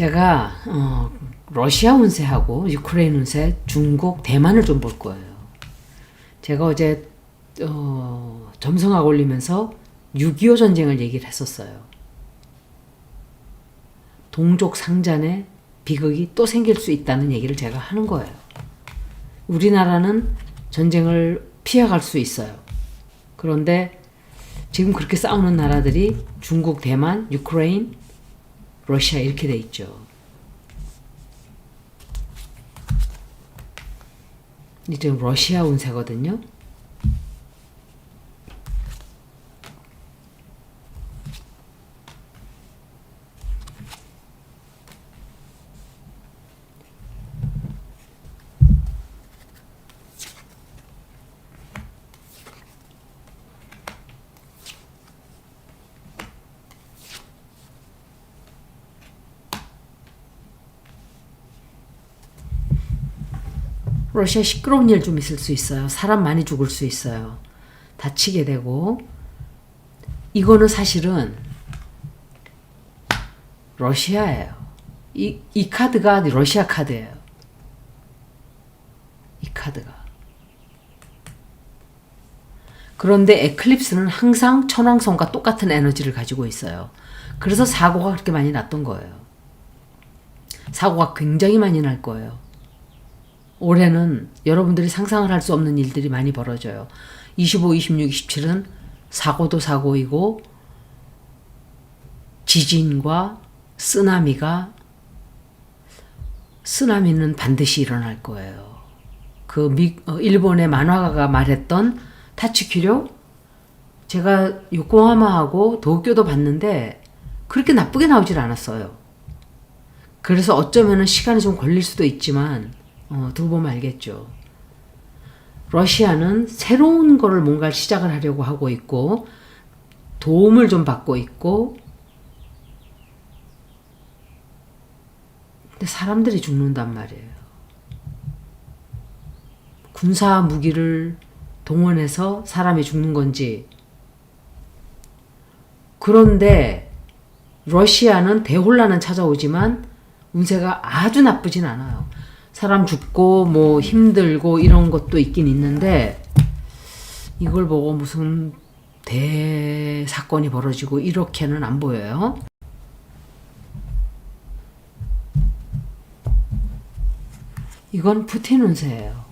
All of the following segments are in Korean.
제가 어, 러시아 운세하고 유크레인 운세, 중국, 대만을 좀 볼 거예요. 제가 어제 어, 점성학 올리면서 6.25 전쟁을 얘기를 했었어요. 동족 상잔의 비극이 또 생길 수 있다는 얘기를 제가 하는 거예요. 우리나라는 전쟁을 피해갈 수 있어요. 그런데 지금 그렇게 싸우는 나라들이 중국, 대만, 유크레인, 러시아 이렇게 돼 있죠. 이제 러시아 운세거든요. 러시아 시끄러운 일 좀 있을 수 있어요. 사람 많이 죽을 수 있어요. 다치게 되고 이거는 사실은 러시아예요. 이, 이 카드가 러시아 카드예요. 이 카드가. 그런데 에클립스는 항상 천왕성과 똑같은 에너지를 가지고 있어요. 그래서 사고가 그렇게 많이 났던 거예요. 사고가 굉장히 많이 날 거예요. 올해는 여러분들이 상상을 할 수 없는 일들이 많이 벌어져요. 25, 26, 27은 사고도 사고이고 지진과 쓰나미가 쓰나미는 반드시 일어날 거예요. 그 미, 어, 일본의 만화가가 말했던 타치키료 제가 요코하마하고 도쿄도 봤는데 그렇게 나쁘게 나오질 않았어요. 그래서 어쩌면은 시간이 좀 걸릴 수도 있지만 어, 두고 보면 알겠죠. 러시아는 새로운 거를 뭔가 시작을 하려고 하고 있고 도움을 좀 받고 있고 근데 사람들이 죽는단 말이에요. 군사 무기를 동원해서 사람이 죽는 건지 그런데 러시아는 대혼란은 찾아오지만 운세가 아주 나쁘진 않아요. 사람 죽고 뭐 힘들고 이런 것도 있긴 있는데 이걸 보고 무슨 대사건이 벌어지고 이렇게는 안 보여요. 이건 푸틴 운세예요.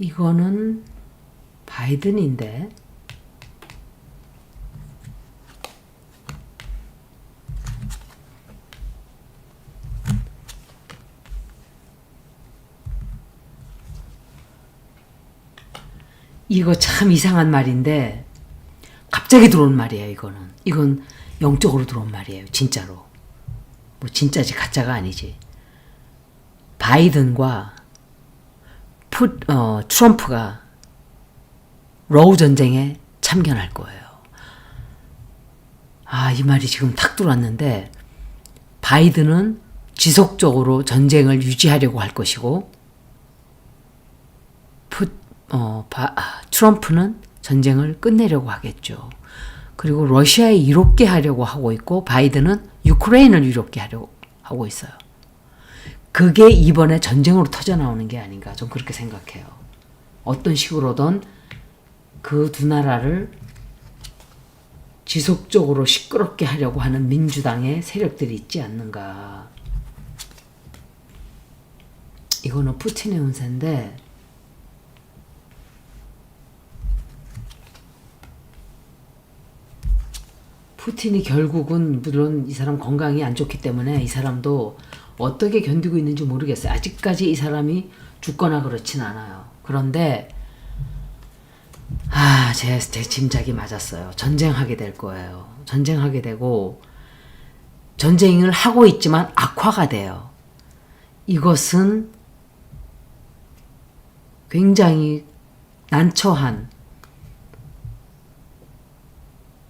이거는 바이든인데 이거 참 이상한 말인데 갑자기 들어온 말이에요. 이거는 이건 영적으로 들어온 말이에요. 진짜로 뭐 진짜지 가짜가 아니지. 바이든과 푸, 어, 트럼프가 러우 전쟁에 참견할 거예요. 아, 이 말이 지금 탁 들어왔는데 바이든은 지속적으로 전쟁을 유지하려고 할 것이고 푸, 어, 바, 아, 트럼프는 전쟁을 끝내려고 하겠죠. 그리고 러시아에 이롭게 하려고 하고 있고 바이든은 유크레인을 이롭게 하려고 하고 있어요. 그게 이번에 전쟁으로 터져 나오는 게 아닌가 좀 그렇게 생각해요. 어떤 식으로든 그 두 나라를 지속적으로 시끄럽게 하려고 하는 민주당의 세력들이 있지 않는가. 이거는 푸틴의 운세인데 푸틴이 결국은 물론 이 사람 건강이 안 좋기 때문에 이 사람도 어떻게 견디고 있는지 모르겠어요. 아직까지 이 사람이 죽거나 그렇진 않아요. 그런데 아, 제, 제 짐작이 맞았어요. 전쟁하게 될 거예요. 전쟁하게 되고 전쟁을 하고 있지만 악화가 돼요. 이것은 굉장히 난처한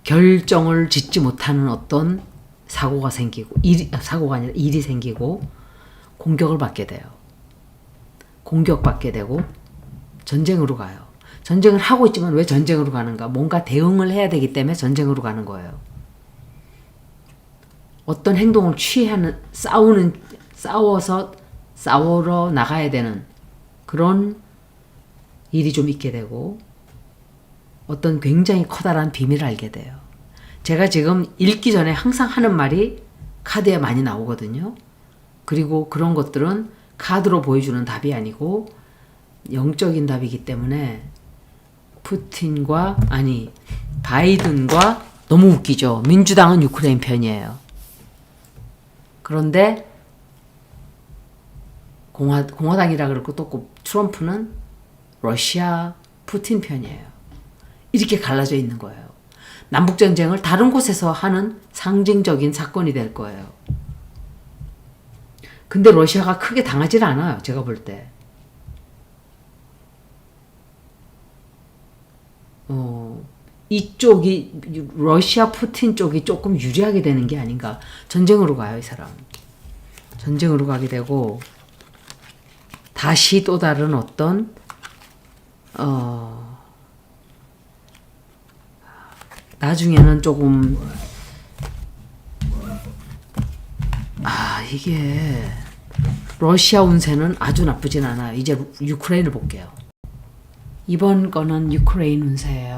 결정을 짓지 못하는 어떤 사고가 생기고 일이 아, 사고가 아니라 일이 생기고 공격을 받게 돼요. 공격받게 되고 전쟁으로 가요. 전쟁을 하고 있지만 왜 전쟁으로 가는가? 뭔가 대응을 해야 되기 때문에 전쟁으로 가는 거예요. 어떤 행동을 취하는 싸우는 싸워서 싸우러 나가야 되는 그런 일이 좀 있게 되고 어떤 굉장히 커다란 비밀을 알게 돼요. 제가 지금 읽기 전에 항상 하는 말이 카드에 많이 나오거든요. 그리고 그런 것들은 카드로 보여주는 답이 아니고 영적인 답이기 때문에 푸틴과 아니 바이든과 너무 웃기죠. 민주당은 유크레인 편이에요. 그런데 공화 공화당이라 그러고 또 트럼프는 러시아 푸틴 편이에요. 이렇게 갈라져 있는 거예요. 남북 전쟁을 다른 곳에서 하는 상징적인 사건이 될 거예요. 근데 러시아가 크게 당하질 않아요. 제가 볼 때. 어, 이쪽이 러시아 푸틴 쪽이 조금 유리하게 되는 게 아닌가. 전쟁으로 가요, 이 사람. 전쟁으로 가게 되고 다시 또 다른 어떤 어 나중에는 조금 아 이게 러시아 운세는 아주 나쁘진 않아요. 이제 유크레인을 볼게요. 이번 거는 유크레인 운세예요.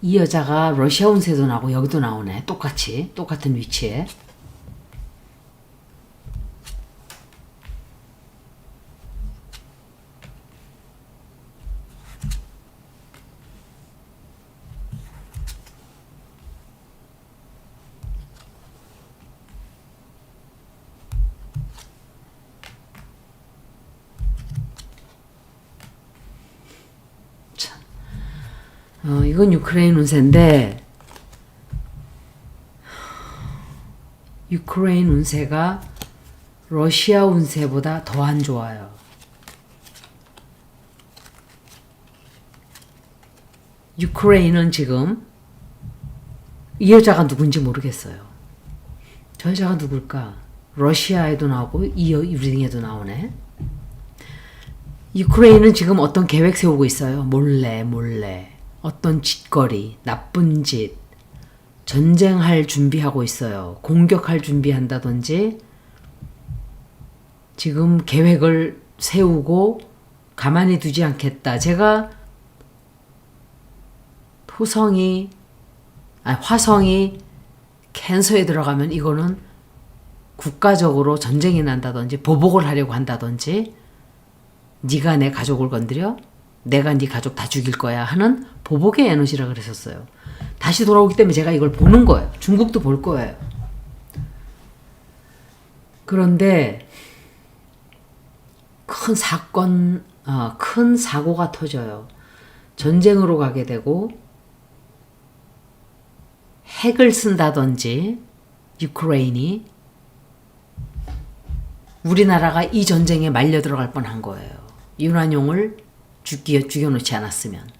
이 여자가 러시아 운세도 나고 여기도 나오네. 똑같이 똑같은 위치에. 어, 이건 유크레인 운세인데 유크레인 운세가 러시아 운세보다 더 안 좋아요. 유크레인은 지금 이 여자가 누군지 모르겠어요. 저 여자가 누굴까? 러시아에도 나오고 이 리딩에도 나오네. 유크레인은 지금 어떤 계획 세우고 있어요. 몰래 몰래. 어떤 짓거리, 나쁜 짓, 전쟁할 준비하고 있어요. 공격할 준비한다든지, 지금 계획을 세우고 가만히 두지 않겠다. 제가 토성이, 아 화성이 캔서에 들어가면 이거는 국가적으로 전쟁이 난다든지 보복을 하려고 한다든지 네가 내 가족을 건드려 내가 네 가족 다 죽일 거야 하는 보복의 에너지라 그랬었어요. 다시 돌아오기 때문에 제가 이걸 보는 거예요. 중국도 볼 거예요. 그런데 큰 사건, 어, 큰 사고가 터져요. 전쟁으로 가게 되고 핵을 쓴다든지 유크레인이 우리나라가 이 전쟁에 말려 들어갈 뻔한 거예요. 윤환용을 죽기 죽여놓지 않았으면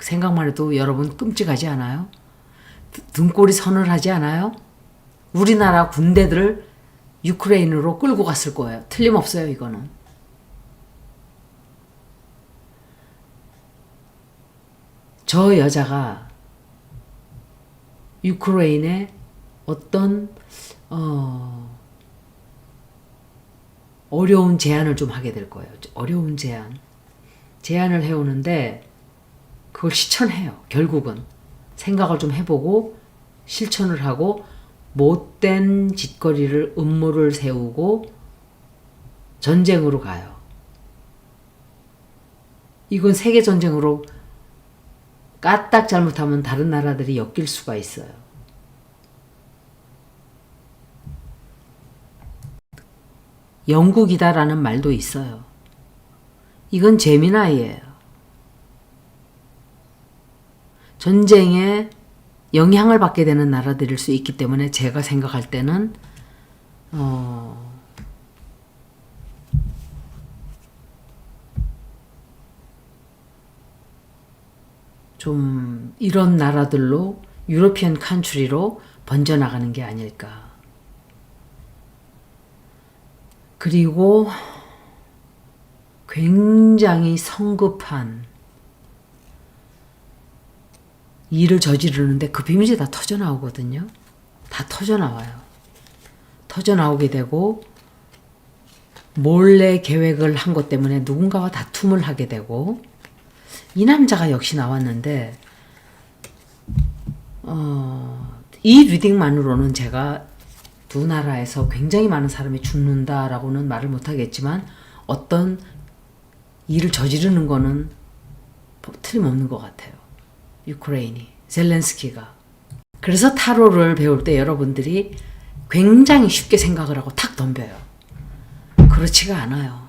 생각만 해도 여러분 끔찍하지 않아요? 등골이 서늘하지 않아요? 우리나라 군대들을 유크레인으로 끌고 갔을 거예요. 틀림없어요, 이거는. 저 여자가 유크레인에 어떤 어, 어려운 제안을 좀 하게 될 거예요. 어려운 제안. 제안을 해오는데 그걸 실천해요. 결국은 생각을 좀 해보고 실천을 하고 못된 짓거리를 음모를 세우고 전쟁으로 가요. 이건 세계 전쟁으로 까딱 잘못하면 다른 나라들이 엮일 수가 있어요. 영국이다라는 말도 있어요. 이건 재미나이예요. 전쟁에 영향을 받게 되는 나라들일 수 있기 때문에 제가 생각할 때는 어, 좀 이런 나라들로 유로피언 칸츄리로 번져나가는 게 아닐까. 그리고 굉장히 성급한 일을 저지르는데 그 비밀이 다 터져 나오거든요. 다 터져 나와요. 터져 나오게 되고 몰래 계획을 한 것 때문에 누군가와 다툼을 하게 되고 이 남자가 역시 나왔는데 어, 이 리딩만으로는 제가 두 나라에서 굉장히 많은 사람이 죽는다라고는 말을 못하겠지만 어떤 일을 저지르는 거는 틀림없는 것 같아요. 유크레인이 젤렌스키가 그래서 타로를 배울 때 여러분들이 굉장히 쉽게 생각을 하고 탁 덤벼요. 그렇지가 않아요.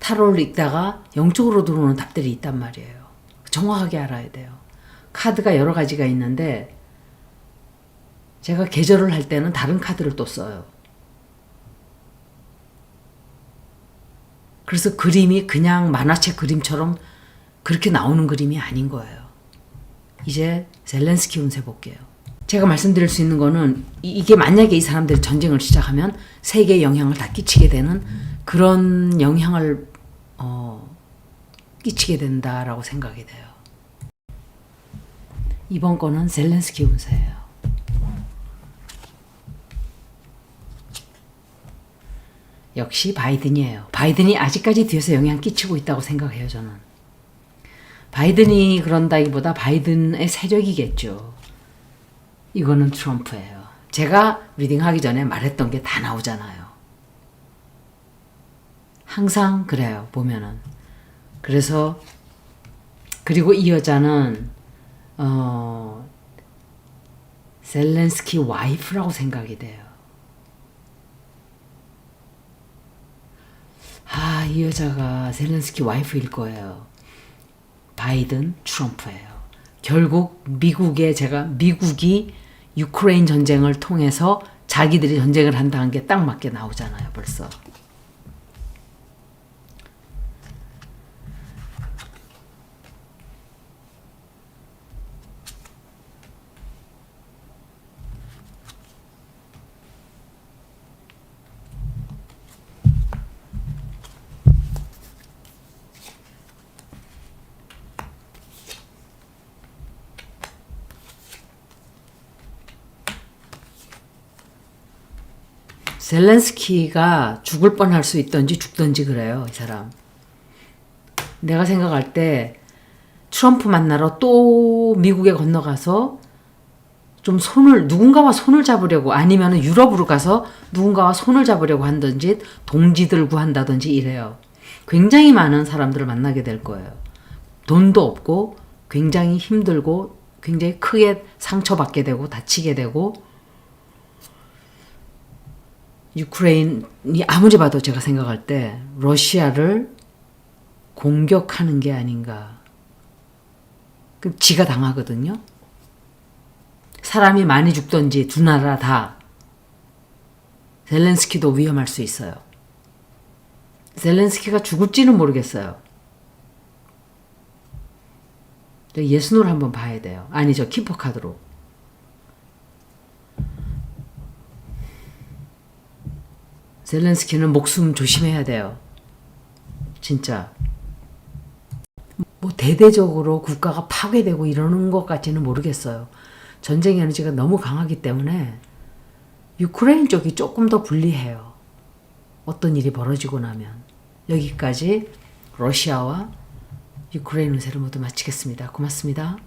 타로를 읽다가 영적으로 들어오는 답들이 있단 말이에요. 정확하게 알아야 돼요. 카드가 여러 가지가 있는데 제가 계절을 할 때는 다른 카드를 또 써요. 그래서 그림이 그냥 만화책 그림처럼 그렇게 나오는 그림이 아닌 거예요. 이제 젤렌스키 운세 볼게요. 제가 말씀드릴 수 있는 거는 이- 이게 만약에 이 사람들이 전쟁을 시작하면 세계에 영향을 다 끼치게 되는 그런 영향을 어, 끼치게 된다라고 생각이 돼요. 이번 거는 젤렌스키 운세예요. 역시 바이든이에요. 바이든이 아직까지 뒤에서 영향 끼치고 있다고 생각해요, 저는. 바이든이 그런다기보다 바이든의 세력이겠죠. 이거는 트럼프예요. 제가 리딩하기 전에 말했던 게 다 나오잖아요. 항상 그래요, 보면은. 그래서, 그리고 이 여자는, 어, 셀렌스키 와이프라고 생각이 돼요. 아, 이 여자가 젤렌스키 와이프일 거예요. 바이든, 트럼프예요. 결국 미국에 제가 미국이 유크레인 전쟁을 통해서 자기들이 전쟁을 한다는 게 딱 맞게 나오잖아요, 벌써. 젤렌스키가 죽을 뻔할 수 있던지 죽던지 그래요, 이 사람. 내가 생각할 때 트럼프 만나러 또 미국에 건너가서 좀 손을 누군가와 손을 잡으려고 아니면 유럽으로 가서 누군가와 손을 잡으려고 한든지 동지들 구한다든지 이래요. 굉장히 많은 사람들을 만나게 될 거예요. 돈도 없고 굉장히 힘들고 굉장히 크게 상처받게 되고 다치게 되고 유크레인이 아무리 봐도 제가 생각할 때 러시아를 공격하는 게 아닌가. 그 지가 당하거든요. 사람이 많이 죽던지 두 나라 다 젤렌스키도 위험할 수 있어요. 젤렌스키가 죽을지는 모르겠어요. 예수노를 한번 봐야 돼요. 아니 저 키퍼 카드로. 젤렌스키는 목숨 조심해야 돼요. 진짜. 뭐 대대적으로 국가가 파괴되고 이러는 것 같지는 모르겠어요. 전쟁 에너지가 너무 강하기 때문에 유크레인 쪽이 조금 더 불리해요. 어떤 일이 벌어지고 나면. 여기까지 러시아와 유크레인 운세를 모두 마치겠습니다. 고맙습니다.